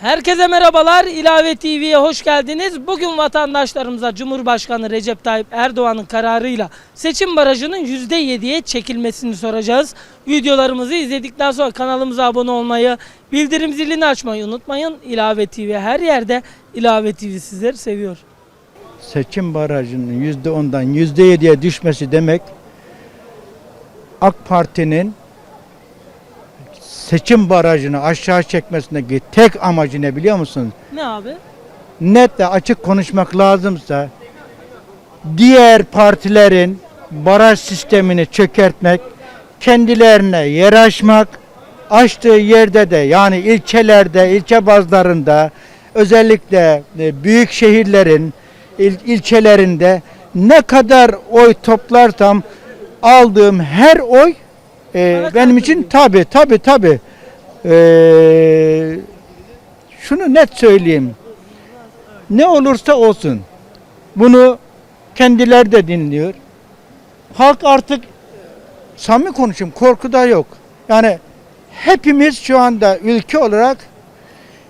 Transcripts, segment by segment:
Herkese merhabalar. İlave TV'ye hoş geldiniz. Bugün vatandaşlarımıza Cumhurbaşkanı Recep Tayyip Erdoğan'ın kararıyla seçim barajının %7'ye çekilmesini soracağız. Videolarımızı izledikten sonra kanalımıza abone olmayı, bildirim zilini açmayı unutmayın. İlave TV her yerde İlave TV sizleri seviyor. seçim barajının yüzde ondan yüzde yediye düşmesi demek AK Parti'nin seçim barajını aşağı çekmesindeki tek amacı ne biliyor musunuz? Ne abi? Net ve açık konuşmak lazımsa diğer partilerin baraj sistemini çökertmek, kendilerine yer açmak, açtığı yerde de yani ilçelerde, ilçe bazlarında özellikle e, büyük şehirlerin il- ilçelerinde ne kadar oy toplarsam aldığım her oy e, benim için tabi tabi tabi şunu net söyleyeyim ne olursa olsun bunu kendileri de dinliyor. Halk artık samimi konuşayım korku da yok. Yani hepimiz şu anda ülke olarak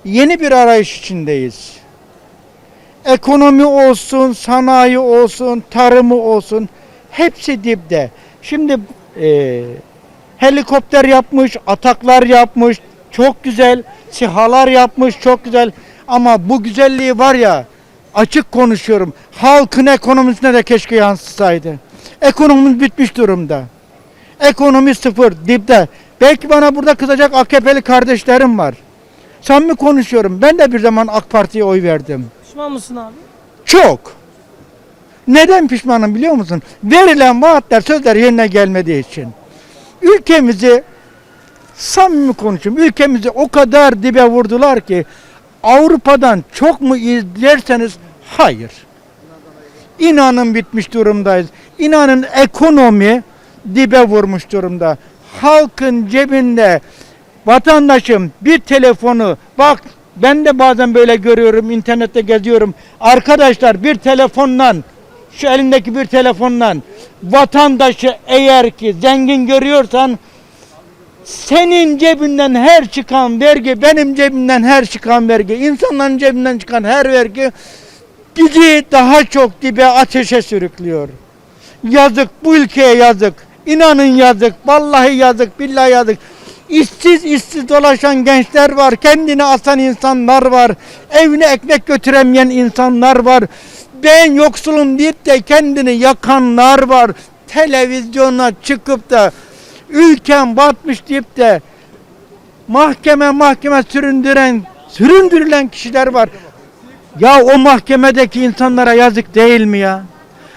yeni bir arayış içindeyiz. Ekonomi olsun, sanayi olsun, tarımı olsun hepsi dipte. Şimdi e, helikopter yapmış, ataklar yapmış, çok güzel, sihalar yapmış, çok güzel. Ama bu güzelliği var ya, açık konuşuyorum, halkın ekonomisine de keşke yansıtsaydı. Ekonomimiz bitmiş durumda. Ekonomi sıfır, dipte. Belki bana burada kızacak AKP'li kardeşlerim var. Samimi konuşuyorum, ben de bir zaman AK Parti'ye oy verdim. Pişman mısın abi? Çok. Neden pişmanım biliyor musun? Verilen vaatler, sözler yerine gelmediği için. Ülkemizi samimi konuşayım. Ülkemizi o kadar dibe vurdular ki Avrupa'dan çok mu izlerseniz hayır. İnanın bitmiş durumdayız. İnanın ekonomi dibe vurmuş durumda. Halkın cebinde vatandaşım bir telefonu bak ben de bazen böyle görüyorum internette geziyorum. Arkadaşlar bir telefonla şu elindeki bir telefonla vatandaşı eğer ki zengin görüyorsan senin cebinden her çıkan vergi, benim cebimden her çıkan vergi, insanların cebinden çıkan her vergi bizi daha çok dibe ateşe sürüklüyor. Yazık bu ülkeye yazık. İnanın yazık. Vallahi yazık. Billahi yazık. İşsiz işsiz dolaşan gençler var. Kendini asan insanlar var. Evine ekmek götüremeyen insanlar var. Ben yoksulum deyip de kendini yakanlar var. Televizyona çıkıp da ülkem batmış deyip de mahkeme mahkeme süründüren süründürülen kişiler var. Ya o mahkemedeki insanlara yazık değil mi ya?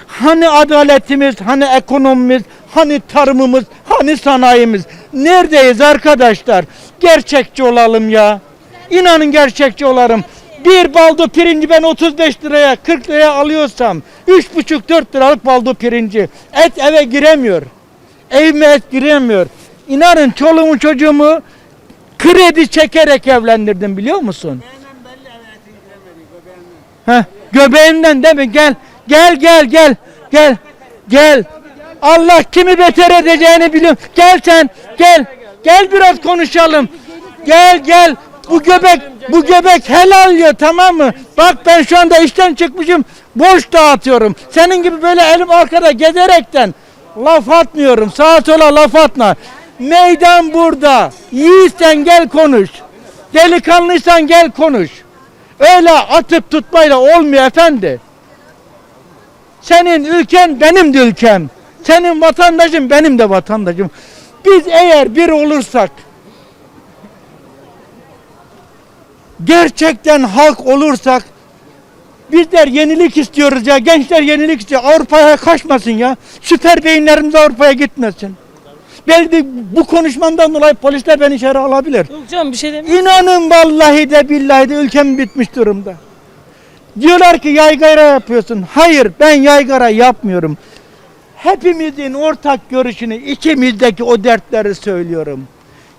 Hani adaletimiz, hani ekonomimiz, hani tarımımız, hani sanayimiz? Neredeyiz arkadaşlar? Gerçekçi olalım ya. İnanın gerçekçi olalım. Bir baldo pirinci ben 35 liraya 40 liraya alıyorsam 3,5-4 liralık baldo pirinci et eve giremiyor. Evime et giremiyor. İnanın çoluğumu çocuğumu kredi çekerek evlendirdim biliyor musun? Heh, göbeğinden değil mi? Gel, gel, gel, gel, gel, gel. Allah kimi beter edeceğini biliyor. Gel sen, gel, gel biraz konuşalım. Gel, gel. Bu göbek, bu göbek helal ya tamam mı? Bak ben şu anda işten çıkmışım, boş dağıtıyorum. Senin gibi böyle elim arkada gezerekten laf atmıyorum. Sağa sola laf atma. Meydan burada. Yiğitsen gel konuş. Delikanlıysan gel konuş. Öyle atıp tutmayla olmuyor efendi. Senin ülken benim de ülkem. Senin vatandaşın benim de vatandaşım. Biz eğer bir olursak gerçekten halk olursak bizler yenilik istiyoruz ya gençler yenilik istiyor. Avrupa'ya kaçmasın ya. Süper beyinlerimiz Avrupa'ya gitmesin. Belki bu konuşmamdan dolayı polisler beni içeri alabilir. Yok canım bir şey demiyorum. İnanın vallahi de billahi de ülkem bitmiş durumda. Diyorlar ki yaygara yapıyorsun. Hayır ben yaygara yapmıyorum. Hepimizin ortak görüşünü içimizdeki o dertleri söylüyorum.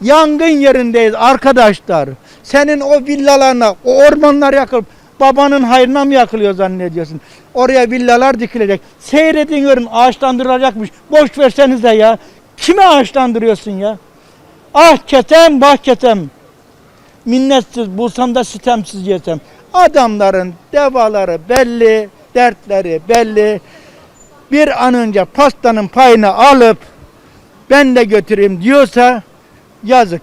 Yangın yerindeyiz arkadaşlar. Senin o villalarına, o ormanlar yakılıp babanın hayrına mı yakılıyor zannediyorsun? Oraya villalar dikilecek. Seyredin görün ağaçlandırılacakmış. Boş versenize ya. Kime ağaçlandırıyorsun ya? Ah ketem bah ketem. minnetsiz bulsam da sitemsiz yesem. Adamların devaları belli, dertleri belli. Bir an önce pastanın payını alıp ben de götüreyim diyorsa yazık.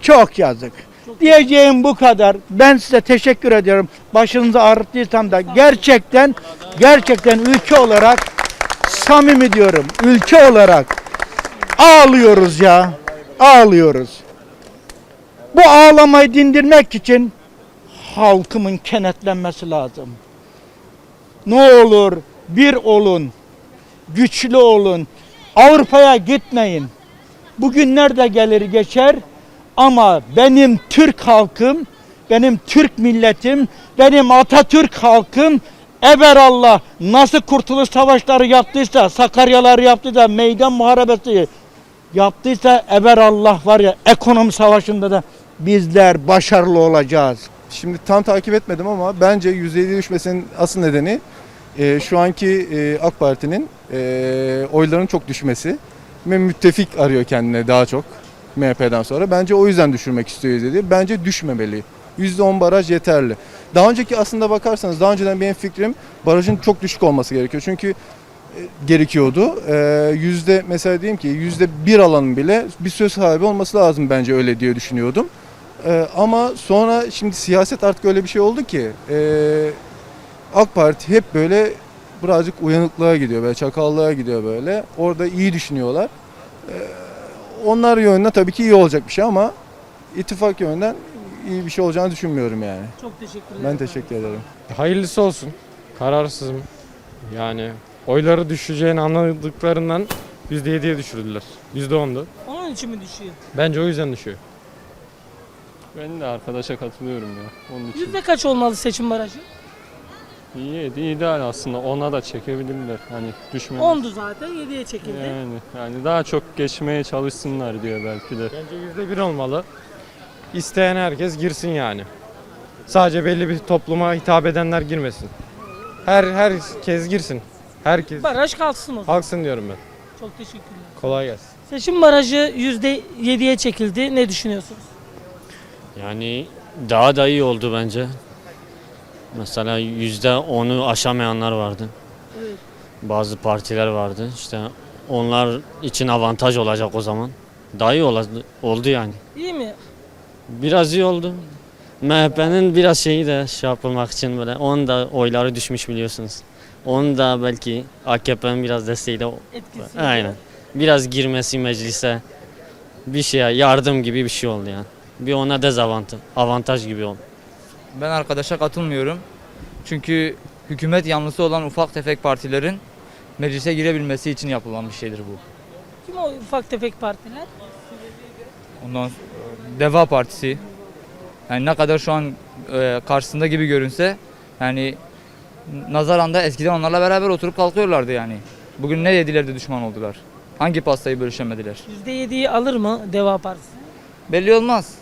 Çok yazık. Diyeceğim bu kadar. Ben size teşekkür ediyorum. Başınızı ağrıttıysam da gerçekten gerçekten ülke olarak samimi diyorum. Ülke olarak ağlıyoruz ya. Ağlıyoruz. Bu ağlamayı dindirmek için halkımın kenetlenmesi lazım. Ne olur bir olun. Güçlü olun. Avrupa'ya gitmeyin. Bugünler de gelir geçer ama benim Türk halkım, benim Türk milletim, benim Atatürk halkım Allah nasıl kurtuluş savaşları yaptıysa, Sakaryaları yaptıysa, meydan muharebesi yaptıysa Allah var ya ekonomi savaşında da bizler başarılı olacağız. Şimdi tam takip etmedim ama bence %7 düşmesinin asıl nedeni e, şu anki e, AK Parti'nin e, oyların çok düşmesi ve müttefik arıyor kendine daha çok MHP'den sonra. Bence o yüzden düşürmek istiyor %7'yi. Bence düşmemeli. %10 baraj yeterli. Daha önceki aslında bakarsanız daha önceden benim fikrim barajın çok düşük olması gerekiyor. Çünkü e, gerekiyordu. E, yüzde mesela diyeyim ki yüzde bir alanın bile bir söz sahibi olması lazım bence öyle diye düşünüyordum. Ee, ama sonra şimdi siyaset artık öyle bir şey oldu ki e, AK Parti hep böyle birazcık uyanıklığa gidiyor böyle çakallığa gidiyor böyle. Orada iyi düşünüyorlar. Ee, onlar yönünden tabii ki iyi olacak bir şey ama ittifak yönünden iyi bir şey olacağını düşünmüyorum yani. Çok teşekkürler. Ben teşekkür ederim. Hayırlısı olsun. Kararsızım. Yani oyları düşeceğini anladıklarından %7'ye düşürdüler. %10'du. Onun için mi düşüyor? Bence o yüzden düşüyor. Ben de arkadaşa katılıyorum ya. Onun için. Yüzde kaç olmalı seçim barajı? İyi, ideal aslında. Ona da çekebilirler. Hani düşmemiz. 10'du zaten 7'ye çekildi. Yani, yani daha çok geçmeye çalışsınlar diye belki de. Bence %1 olmalı. İsteyen herkes girsin yani. Sadece belli bir topluma hitap edenler girmesin. Her herkes girsin. Herkes Baraj kalsın o zaman. halksın diyorum ben. Çok teşekkürler. Kolay gelsin. Seçim barajı %7'ye çekildi. Ne düşünüyorsunuz? Yani daha da iyi oldu bence. Mesela yüzde onu aşamayanlar vardı. Evet. Bazı partiler vardı. İşte onlar için avantaj olacak o zaman. Daha iyi oldu yani. İyi mi? Biraz iyi oldu. MHP'nin biraz şeyi de şey yapılmak için böyle. Onun da oyları düşmüş biliyorsunuz. Onun da belki AKP'nin biraz desteğiyle Etkisi. aynen. Biraz girmesi meclise bir şeye yardım gibi bir şey oldu yani. Bir ona dezavantaj, avantaj gibi oldu. Ben arkadaşa katılmıyorum. Çünkü hükümet yanlısı olan ufak tefek partilerin meclise girebilmesi için yapılan bir şeydir bu. Kim o ufak tefek partiler? Ondan Deva Partisi yani ne kadar şu an e, karşısında gibi görünse yani nazaran da eskiden onlarla beraber oturup kalkıyorlardı yani. Bugün ne yediler de düşman oldular? Hangi pastayı bölüşemediler? %7'yi alır mı Deva Partisi? Belli olmaz.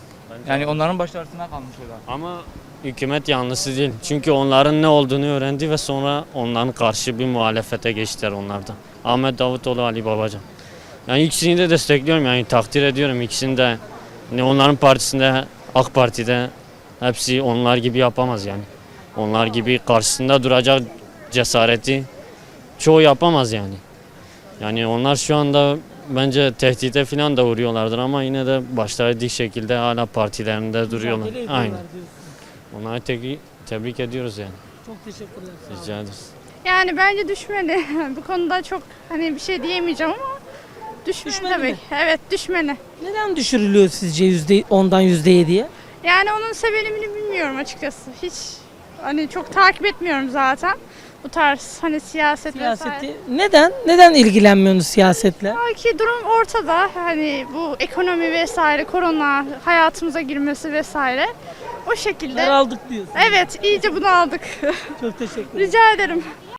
Yani onların başarısına kalmış o da. Ama hükümet yanlısı değil. Çünkü onların ne olduğunu öğrendi ve sonra onların karşı bir muhalefete geçtiler onlardan. Ahmet Davutoğlu, Ali Babacan. Yani ikisini de destekliyorum yani takdir ediyorum ikisini de. Ne onların partisinde, AK Parti'de hepsi onlar gibi yapamaz yani. Onlar gibi karşısında duracak cesareti çoğu yapamaz yani. Yani onlar şu anda bence tehdide falan da uğruyorlardır ama yine de başları dik şekilde hala partilerinde duruyorlar. Diyorsun. Onları tebrik, tebrik ediyoruz yani. Çok teşekkürler. Rica ederiz. Yani bence düşmeli. Bu konuda çok hani bir şey diyemeyeceğim ama düşmeli, Düşmeli tabii. mi? Evet düşmeli. Neden düşürülüyor sizce yüzde ondan %7'ye? Yani onun sebebini bilmiyorum açıkçası. Hiç hani çok takip etmiyorum zaten. Bu tarz hani siyaset vesaire. Siyaseti. Neden? Neden ilgilenmiyorsunuz siyasetle? Belki durum ortada. Hani bu ekonomi vesaire, korona hayatımıza girmesi vesaire. O şekilde. Daraldık diyorsun. Evet, iyice bunu aldık. Çok teşekkür ederim. Rica ederim.